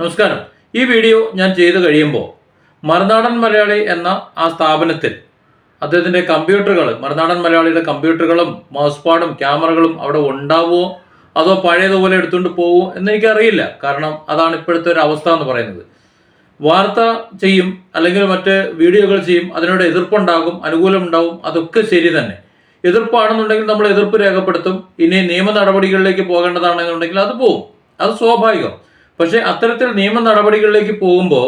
നമസ്കാരം. ഈ വീഡിയോ ഞാൻ ചെയ്തു കഴിയുമ്പോൾ മറുനാടൻ മലയാളി എന്ന ആ സ്ഥാപനത്തിൽ അദ്ദേഹത്തിന്റെ കമ്പ്യൂട്ടറുകൾ മറുനാടൻ മലയാളിയുടെ കമ്പ്യൂട്ടറുകളും മൗസ് പാഡും ക്യാമറകളും അവിടെ ഉണ്ടാവുമോ? അതോ പഴയതുപോലെ എടുത്തുകൊണ്ട് പോവുമോ എന്ന് എനിക്കറിയില്ല കാരണം അതാണ് ഇപ്പോഴത്തെ ഒരു അവസ്ഥ എന്ന് പറയുന്നത്. വാർത്ത ചെയ്യും അല്ലെങ്കിൽ മറ്റ് വീഡിയോകൾ ചെയ്യും അതിനോട് എതിർപ്പുണ്ടാകും അനുകൂലം ഉണ്ടാവും അതൊക്കെ ശരി തന്നെ. എതിർപ്പാണെന്നുണ്ടെങ്കിൽ നമ്മൾ എതിർപ്പ് രേഖപ്പെടുത്തും. ഇനി നിയമ നടപടികളിലേക്ക് പോകേണ്ടതാണെന്നുണ്ടെങ്കിൽ അത് പോവും. അത് സ്വാഭാവികം. പക്ഷെ അത്തരത്തിൽ നിയമ നടപടികളിലേക്ക് പോകുമ്പോൾ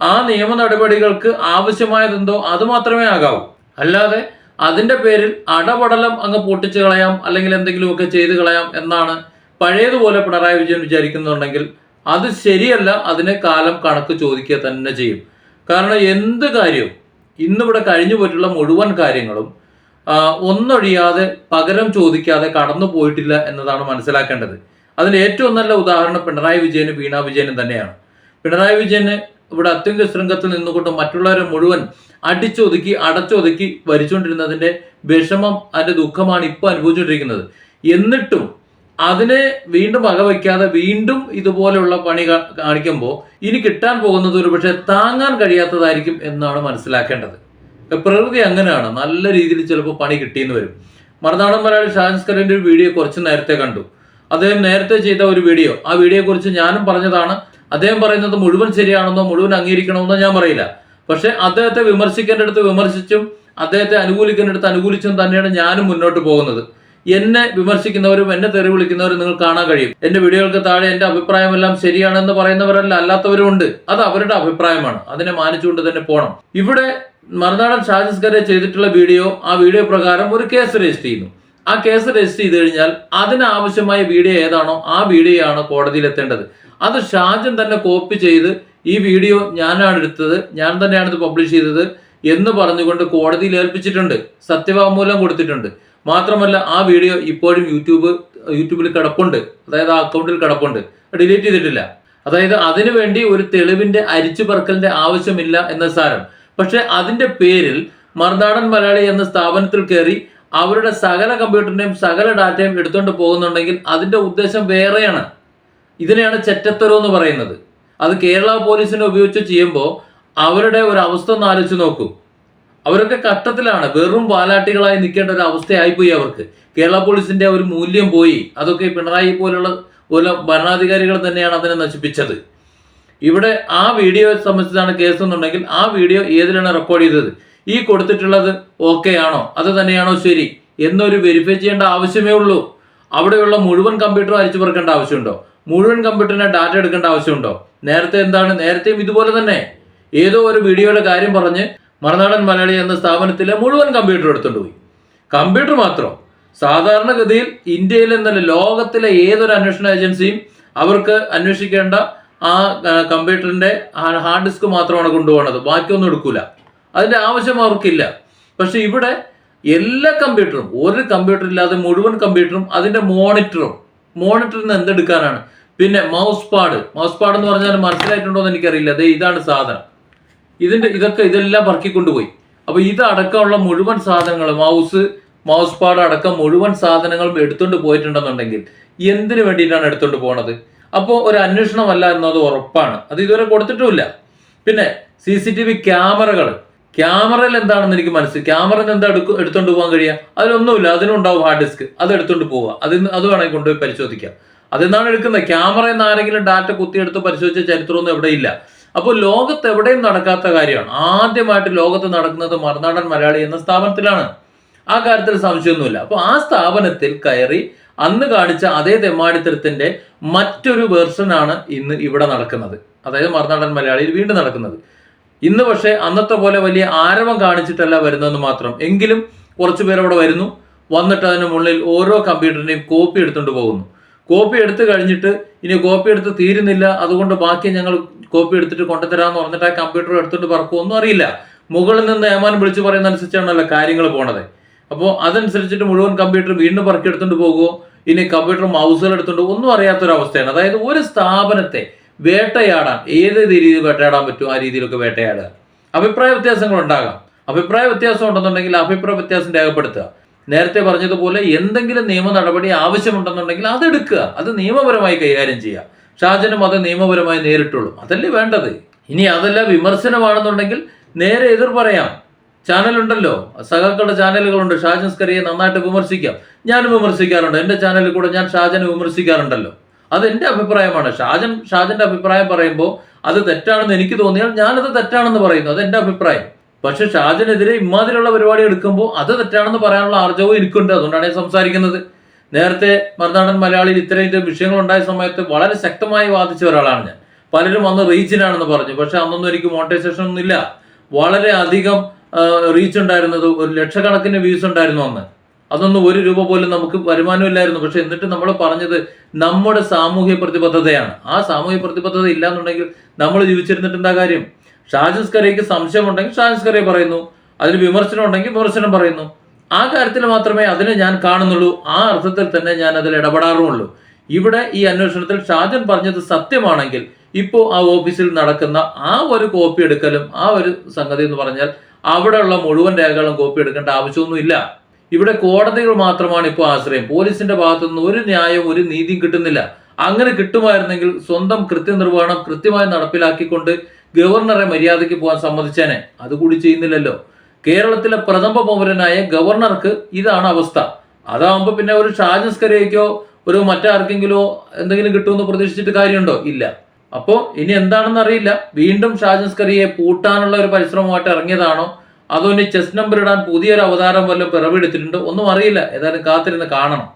ആ നിയമ നടപടികൾക്ക് ആവശ്യമായതെന്തോ അത് മാത്രമേ ആകാവൂ. അല്ലാതെ അതിന്റെ പേരിൽ അടപടലം അങ്ങ് പൊട്ടിച്ചു കളയാം അല്ലെങ്കിൽ എന്തെങ്കിലുമൊക്കെ ചെയ്തു കളയാം എന്നാണ് പഴയതുപോലെ പിണറായി വിജയൻ വിചാരിക്കുന്നുണ്ടെങ്കിൽ അത് ശരിയല്ല അതിന് കാലം കണക്ക് ചോദിക്കുക തന്നെ ചെയ്യും. കാരണം എന്ത് കാര്യവും ഇന്നിവിടെ കഴിഞ്ഞു പോയിട്ടുള്ള മുഴുവൻ കാര്യങ്ങളും ഒന്നൊഴിയാതെ പകരം ചോദിക്കാതെ കടന്നു പോയിട്ടില്ല എന്നതാണ് മനസ്സിലാക്കേണ്ടത്. അതിന് ഏറ്റവും നല്ല ഉദാഹരണം പിണറായി വിജയനും വീണ വിജയനും തന്നെയാണ്. പിണറായി വിജയന് ഇവിടെ അത്യന്ത ശൃംഗത്തിൽ നിന്നുകൊണ്ട് മറ്റുള്ളവരെ മുഴുവൻ അടിച്ചൊതുക്കി അടച്ചൊതുക്കി വരിച്ചുകൊണ്ടിരുന്നതിന്റെ വിഷമം അതിന്റെ ദുഃഖമാണ് ഇപ്പോൾ അനുഭവിച്ചുകൊണ്ടിരിക്കുന്നത്. എന്നിട്ടും അതിനെ വീണ്ടും വകവയ്ക്കാതെ വീണ്ടും ഇതുപോലെയുള്ള പണി കാണിക്കുമ്പോൾ ഇനി കിട്ടാൻ പോകുന്നത് ഒരു പക്ഷേ താങ്ങാൻ കഴിയാത്തതായിരിക്കും എന്നാണ് മനസ്സിലാക്കേണ്ടത്. പ്രകൃതി അങ്ങനെയാണ്. നല്ല രീതിയിൽ ചിലപ്പോൾ പണി കിട്ടിയെന്ന് വരും. മറുനാടൻ മലയാളി ഷാൻസ്കറിന്റെ ഒരു വീഡിയോ കുറച്ച് നേരത്തെ കണ്ടു. അദ്ദേഹം നേരത്തെ ചെയ്ത ഒരു വീഡിയോ. ആ വീഡിയോയെക്കുറിച്ച് കുറിച്ച് ഞാനും പറഞ്ഞതാണ്. അദ്ദേഹം പറയുന്നത് മുഴുവൻ ശരിയാണെന്നോ മുഴുവൻ അംഗീകരിക്കണമെന്നോ ഞാൻ പറയില്ല. പക്ഷെ അദ്ദേഹത്തെ വിമർശിക്കേണ്ടടുത്ത് വിമർശിച്ചും അദ്ദേഹത്തെ അനുകൂലിക്കേണ്ടടുത്ത് അനുകൂലിച്ചും തന്നെയാണ് ഞാനും മുന്നോട്ട് പോകുന്നത്. എന്നെ വിമർശിക്കുന്നവരും എന്നെ തെറി വിളിക്കുന്നവരും നിങ്ങൾ കാണാൻ കഴിയും. എന്റെ വീഡിയോകൾക്ക് താഴെ എന്റെ അഭിപ്രായമെല്ലാം ശരിയാണെന്ന് പറയുന്നവരല്ല അല്ലാത്തവരും ഉണ്ട്. അത് അവരുടെ അഭിപ്രായമാണ്. അതിനെ മാനിച്ചുകൊണ്ട് തന്നെ പോകണം ഇവിടെ മറുനാടൻ ഷാജിസ്കരെ ചെയ്തിട്ടുള്ള വീഡിയോ ആ വീഡിയോ പ്രകാരം ഒരു കേസ് രജിസ്റ്റർ ചെയ്യുന്നു. ആ കേസ് രജിസ്റ്റർ ചെയ്ത് കഴിഞ്ഞാൽ അതിനാവശ്യമായ വീഡിയോ ഏതാണോ ആ വീഡിയോ ആണ് കോടതിയിൽ എത്തേണ്ടത് അത് ഷാജൻ തന്നെ കോപ്പി ചെയ്ത് ഈ വീഡിയോ ഞാനാണ് എടുത്തത് ഞാൻ തന്നെയാണ് ഇത് പബ്ലിഷ് ചെയ്തത് എന്ന് പറഞ്ഞുകൊണ്ട് കോടതിയിൽ ഏൽപ്പിച്ചിട്ടുണ്ട് സത്യവാങ്മൂലം കൊടുത്തിട്ടുണ്ട്. മാത്രമല്ല ആ വീഡിയോ ഇപ്പോഴും യൂട്യൂബ് യൂട്യൂബിൽ കിടപ്പുണ്ട്. അതായത് ആ അക്കൗണ്ടിൽ കിടപ്പുണ്ട്. ഡിലീറ്റ് ചെയ്തിട്ടില്ല. അതായത് അതിനുവേണ്ടി ഒരു തെളിവിന്റെ അരിച്ചു പറക്കലിന്റെ ആവശ്യമില്ല എന്ന സാരം. പക്ഷെ അതിന്റെ പേരിൽ മറുനാടൻ മലയാളി എന്ന സ്ഥാപനത്തിൽ കയറി അവരുടെ സകല കമ്പ്യൂട്ടറിന്റെയും സകല ഡാറ്റയും എടുത്തുകൊണ്ട് പോകുന്നുണ്ടെങ്കിൽ അതിന്റെ ഉദ്ദേശം വേറെയാണ്. ഇതിനെയാണ് ചെറ്റത്തരം എന്ന് പറയുന്നത്. അത് കേരള പോലീസിനെ ഉപയോഗിച്ച് ചെയ്യുമ്പോൾ അവരുടെ ഒരു അവസ്ഥ ഒന്ന് ആലോചിച്ച് നോക്കൂ. അവരൊക്കെ കഷ്ടത്തിലാണ്. വെറും വാലാട്ടികളായി നിൽക്കേണ്ട ഒരു അവസ്ഥയായിപ്പോയി അവർക്ക്. കേരള പോലീസിന്റെ ഒരു മൂല്യം പോയി. അതൊക്കെ പിണറായി പോലുള്ള പോലെ ഭരണാധികാരികൾ തന്നെയാണ് അതിനെ നശിപ്പിച്ചത്. ഇവിടെ ആ വീഡിയോ സംബന്ധിച്ചാണ് കേസ് എന്നുണ്ടെങ്കിൽ ആ വീഡിയോ ഏതിലാണ് റെക്കോർഡ് ചെയ്തത്? ഈ കൊടുത്തിട്ടുള്ളത് ഓക്കെ ആണോ? അത് തന്നെയാണോ ശരി? എന്നൊരു വെരിഫൈ ചെയ്യേണ്ട ആവശ്യമേ ഉള്ളൂ. അവിടെയുള്ള മുഴുവൻ കമ്പ്യൂട്ടറും അരിച്ചു പറക്കേണ്ട ആവശ്യമുണ്ടോ? മുഴുവൻ കമ്പ്യൂട്ടറിനെ ഡാറ്റ എടുക്കേണ്ട ആവശ്യമുണ്ടോ? നേരത്തെ എന്താണ്? നേരത്തെയും ഇതുപോലെ തന്നെ. ഏതോ ഒരു വീഡിയോയുടെ കാര്യം പറഞ്ഞ് മറുനാടൻ മലയാളി എന്ന സ്ഥാപനത്തിലെ മുഴുവൻ കമ്പ്യൂട്ടർ എടുത്തുകൊണ്ട് പോയി. കമ്പ്യൂട്ടർ മാത്രം. സാധാരണഗതിയിൽ ഇന്ത്യയിൽ എന്നല്ല ലോകത്തിലെ ഏതൊരു അന്വേഷണ ഏജൻസിയും അവർക്ക് അന്വേഷിക്കേണ്ട ആ കമ്പ്യൂട്ടറിന്റെ ഹാർഡ് ഡിസ്ക് മാത്രമാണ് കൊണ്ടുപോകുന്നത് ബാക്കിയൊന്നും എടുക്കൂല. അതിന്റെ ആവശ്യം അവർക്കില്ല. പക്ഷെ ഇവിടെ എല്ലാ കമ്പ്യൂട്ടറും ഒരു കമ്പ്യൂട്ടർ ഇല്ലാതെ മുഴുവൻ കമ്പ്യൂട്ടറും അതിന്റെ മോണിറ്ററും. മോണിറ്ററിൽ നിന്ന് എന്തെടുക്കാനാണ്? പിന്നെ മൗസ് പാഡ് മൗസ് പാഡ് എന്ന് പറഞ്ഞാൽ മനസ്സിലായിട്ടുണ്ടോ എന്ന് എനിക്കറിയില്ല. അതെ ഇതാണ് സാധനം. ഇതിന്റെ ഇതൊക്കെ ഇതെല്ലാം പറക്കിക്കൊണ്ടുപോയി. അപ്പോൾ ഇതടക്കമുള്ള മുഴുവൻ സാധനങ്ങൾ മൗസ് മൗസ് പാഡ് അടക്കം മുഴുവൻ സാധനങ്ങളും എടുത്തുകൊണ്ട് പോയിട്ടുണ്ടെന്നുണ്ടെങ്കിൽ എന്തിനു വേണ്ടിയിട്ടാണ് എടുത്തുകൊണ്ട് പോണത്? അപ്പോൾ ഒരു അന്വേഷണമല്ല എന്നത് ഉറപ്പാണ്. അത് ഇതുവരെ കൊടുത്തിട്ടുമില്ല. പിന്നെ സി സി ടി വി ക്യാമറകൾ. ക്യാമറയിൽ എന്താണെന്ന് എനിക്ക് മനസ്സിൽ ക്യാമറയിൽ എന്താ എടുക്കും എടുത്തോണ്ട് പോകാൻ കഴിയുക? അതിലൊന്നുമില്ല. അതിനുണ്ടാവും ഹാർഡ് ഡിസ്ക് അത് എടുത്തോണ്ട് പോവുക. അതിന് അത് വേണമെങ്കിൽ കൊണ്ടുപോയി പരിശോധിക്കാം. അതെന്നാണ് എടുക്കുന്നത്? ക്യാമറയിൽ നിന്ന് ആരെങ്കിലും ഡാറ്റ കുത്തിയെടുത്ത് പരിശോധിച്ച ചരിത്രമൊന്നും എവിടെ ഇല്ല. അപ്പോൾ ലോകത്ത് എവിടെയും നടക്കാത്ത കാര്യമാണ്. ആദ്യമായിട്ട് ലോകത്ത് നടക്കുന്നത് മറുനാടൻ മലയാളി എന്ന സ്ഥാപനത്തിലാണ്. ആ കാര്യത്തിൽ സംശയമൊന്നുമില്ല. അപ്പോൾ ആ സ്ഥാപനത്തിൽ കയറി അന്ന് കാണിച്ച അതേ തെമ്മാടിത്തരത്തിന്റെ മറ്റൊരു വേർഷനാണ് ഇന്ന് ഇവിടെ നടക്കുന്നത്. അതായത് മറുനാടൻ മലയാളിയിൽ വീണ്ടും നടക്കുന്നത്. ഇന്ന് പക്ഷേ അന്നത്തെ പോലെ വലിയ ആരവം കാണിച്ചിട്ടല്ല വരുന്നതെന്ന് മാത്രം. എങ്കിലും കുറച്ച് പേർ അവിടെ വരുന്നു. വന്നിട്ട് അതിന് മുകളിൽ ഓരോ കമ്പ്യൂട്ടറിനെയും കോപ്പി എടുത്തുകൊണ്ട് പോകുന്നു. കോപ്പി എടുത്തു കഴിഞ്ഞിട്ട് ഇനി കോപ്പി എടുത്ത് തീരുന്നില്ല. അതുകൊണ്ട് ബാക്കി ഞങ്ങൾ കോപ്പി എടുത്തിട്ട് കൊണ്ടുതരാമെന്ന് പറഞ്ഞിട്ട് ആ കമ്പ്യൂട്ടർ എടുത്തുകൊണ്ട് പറക്കും ഒന്നും അറിയില്ല. മുകളിൽ നിന്ന് ഏമാൻ വിളിച്ചു പറയുന്ന അനുസരിച്ചാണല്ലോ കാര്യങ്ങൾ പോണത്. അപ്പോൾ അതനുസരിച്ചിട്ട് മുഴുവൻ കമ്പ്യൂട്ടർ വീണ്ടും പറക്കി എടുത്തുകൊണ്ട് പോകുമോ ഇനി കമ്പ്യൂട്ടർ മൗസുകൾ എടുത്തുകൊണ്ട്? ഒന്നും അറിയാത്തൊരവസ്ഥയാണ്. അതായത് ഒരു സ്ഥാപനത്തെ വേട്ടയാടാൻ ഏത് രീതിയിൽ വേട്ടയാടാൻ പറ്റുമോ ആ രീതിയിലൊക്കെ വേട്ടയാടുക. അഭിപ്രായ വ്യത്യാസങ്ങൾ ഉണ്ടാകാം. അഭിപ്രായ വ്യത്യാസം ഉണ്ടെന്നുണ്ടെങ്കിൽ അഭിപ്രായ വ്യത്യാസം രേഖപ്പെടുത്തുക. നേരത്തെ പറഞ്ഞതുപോലെ എന്തെങ്കിലും നിയമ നടപടി ആവശ്യമുണ്ടെന്നുണ്ടെങ്കിൽ അതെടുക്കുക. അത് നിയമപരമായി കൈകാര്യം ചെയ്യുക. ഷാജനും അത് നിയമപരമായി നേരിട്ടുള്ളൂ. അതല്ലേ വേണ്ടത്? ഇനി അതല്ല വിമർശനമാണെന്നുണ്ടെങ്കിൽ നേരെ എതിർ പറയാം. ചാനലുണ്ടല്ലോ. സഹാക്കളുടെ ചാനലുകളുണ്ട്. ഷാജൻ സ്കറിയെ നന്നായിട്ട് വിമർശിക്കാം. ഞാനും വിമർശിക്കാറുണ്ട്. എന്റെ ചാനലിൽ കൂടെ ഞാൻ ഷാജനെ വിമർശിക്കാറുണ്ടല്ലോ. അത് എന്റെ അഭിപ്രായമാണ്. ഷാജൻ ഷാജന്റെ അഭിപ്രായം പറയുമ്പോൾ അത് തെറ്റാണെന്ന് എനിക്ക് തോന്നിയാൽ ഞാനത് തെറ്റാണെന്ന് പറയുന്നു. അത് അഭിപ്രായം. പക്ഷെ ഷാജനെതിരെ ഇമാതിരിയുള്ള പരിപാടി എടുക്കുമ്പോൾ അത് തെറ്റാണെന്ന് പറയാനുള്ള ആർജവും എനിക്കുണ്ട്. അതുകൊണ്ടാണ് ഞാൻ സംസാരിക്കുന്നത്. നേരത്തെ മറുനാടൻ മലയാളിയിൽ ഇത്തരം വിഷയങ്ങൾ ഉണ്ടായ സമയത്ത് വളരെ ശക്തമായി വാദിച്ച ഒരാളാണ് ഞാൻ. പലരും അന്ന് റീച്ചിനാണെന്ന് പറഞ്ഞു. പക്ഷെ അന്നൊന്നും എനിക്ക് മോണിറ്റൈസേഷൻ ഒന്നും ഇല്ല. വളരെ അധികം റീച്ച് ഉണ്ടായിരുന്നത് ഒരു ലക്ഷക്കണക്കിന് വ്യൂസ് ഉണ്ടായിരുന്നു അന്ന്. അതൊന്നും ഒരു രൂപ പോലും നമുക്ക് വരുമാനമില്ലായിരുന്നു. പക്ഷെ എന്നിട്ട് നമ്മൾ പറഞ്ഞത് നമ്മുടെ സാമൂഹ്യ പ്രതിബദ്ധതയാണ്. ആ സാമൂഹ്യ പ്രതിബദ്ധത ഇല്ലാന്നുണ്ടെങ്കിൽ നമ്മൾ ജീവിച്ചിരുന്നിട്ട് എന്താ കാര്യം? ഷാജൻസ് സംശയം ഉണ്ടെങ്കിൽ ഷാജിസ് കരയെ പറയുന്നു. അതിന് വിമർശനം ഉണ്ടെങ്കിൽ വിമർശനം പറയുന്നു. ആ കാര്യത്തിൽ മാത്രമേ അതിനെ ഞാൻ കാണുന്നുള്ളൂ. ആ അർത്ഥത്തിൽ തന്നെ ഞാൻ അതിൽ ഇടപെടാറുമുള്ളൂ ഇവിടെ ഈ അന്വേഷണത്തിൽ ഷാജൻ പറഞ്ഞത് സത്യമാണെങ്കിൽ ഇപ്പോൾ ആ ഓഫീസിൽ നടക്കുന്ന ആ ഒരു കോപ്പി എടുക്കലും ആ ഒരു സംഗതി എന്ന് പറഞ്ഞാൽ അവിടെയുള്ള മുഴുവൻ രേഖകളും കോപ്പി എടുക്കേണ്ട ആവശ്യമൊന്നുമില്ല. ഇവിടെ കോടതികൾ മാത്രമാണ് ഇപ്പോൾ ആശ്രയം. പോലീസിന്റെ ഭാഗത്തുനിന്ന് ഒരു ന്യായവും ഒരു നീതിയും കിട്ടുന്നില്ല. അങ്ങനെ കിട്ടുമായിരുന്നെങ്കിൽ സ്വന്തം കൃത്യനിർവഹണം കൃത്യമായി നടപ്പിലാക്കിക്കൊണ്ട് ഗവർണറെ മര്യാദയ്ക്ക് പോകാൻ സമ്മതിച്ചേനെ. അതുകൂടി ചെയ്യുന്നില്ലല്ലോ. കേരളത്തിലെ പ്രഥമ പൗരനായ ഗവർണർക്ക് ഇതാണ് അവസ്ഥ. അതാകുമ്പോൾ പിന്നെ ഒരു ഷാജസ്കരയ്ക്കോ ഒരു മറ്റാർക്കെങ്കിലോ എന്തെങ്കിലും കിട്ടുമെന്ന് പ്രതീക്ഷിച്ചിട്ട് കാര്യമുണ്ടോ? ഇല്ല. അപ്പോൾ ഇനി എന്താണെന്ന് അറിയില്ല. വീണ്ടും ഷാജൻസ്കറിയെ പൂട്ടാനുള്ള ഒരു പരിശ്രമമായിട്ട് ഇറങ്ങിയതാണോ? അതോ ഇനി ചെസ് നമ്പർ ഇടാൻ പുതിയൊരു അവതാരം വല്ലതും പിറവിയെടുത്തിട്ടുണ്ടോ ഒന്നും അറിയില്ല. ഏതായാലും കാത്തിരുന്ന് കാണണം.